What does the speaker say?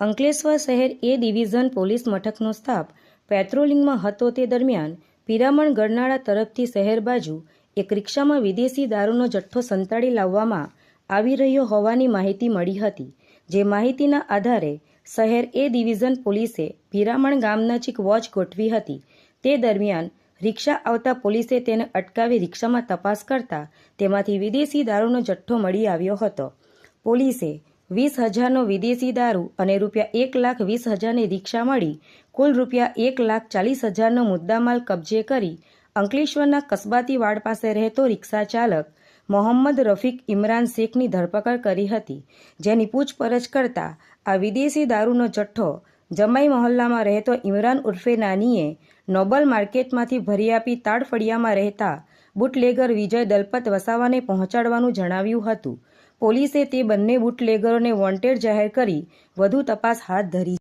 અંકલેશ્વર શહેર એ division police મથકનો staff પેટ્રોલિંગમાં હતો તે દરમિયાન પિરામણ ગરનાળા તરફથી શહેર બાજુ એક રિક્ષામાં વિદેશી દારૂનો જથ્થો સંતાડી લાવવામાં આવી રહ્યો હોવાની માહિતી મળી હતી, જે માહિતીના આધારે શહેર એ ડિવિઝન પોલીસે પિરામણ ગામ નજીક વોચ ગોઠવી હતી. તે દરમિયાન રિક્ષા આવતા પોલીસે તેને અટકાવી રિક્ષામાં તપાસ કરતા તેમાંથી વિદેશી દારૂનો જથ્થો મળી આવ્યો હતો. પોલીસે વીસ હજારનો વિદેશી દારૂ અને રૂપિયા એક લાખ વીસ હજારની રિક્ષા મળી. કુલ રૂપિયા એક લાખ ચાલીસ હજારનો મુદ્દામાલ કબજે કરી અંકલેશ્વરના કસબાતી વાડ પાસે રહેતો રિક્ષા ચાલક મોહમ્મદ રફીક ઇમરાન શેખની ધરપકડ કરી હતી, જેની પૂછપરછ કરતા આ વિદેશી દારૂનો જથ્થો જમાઈ મહોલ્લામાં રહેતો ઇમરાન ઉર્ફે નાનીએ નોબલ માર્કેટમાંથી ભરી આપી તાડફળિયામાં રહેતા બુટલેગર વિજય દલપત વસાવાને પહોંચાડવાનું જણાવ્યું હતું. પોલીસે તે બંને બુટલેગરોને વોન્ટેડ જાહેર કરી વધુ તપાસ હાથ ધરી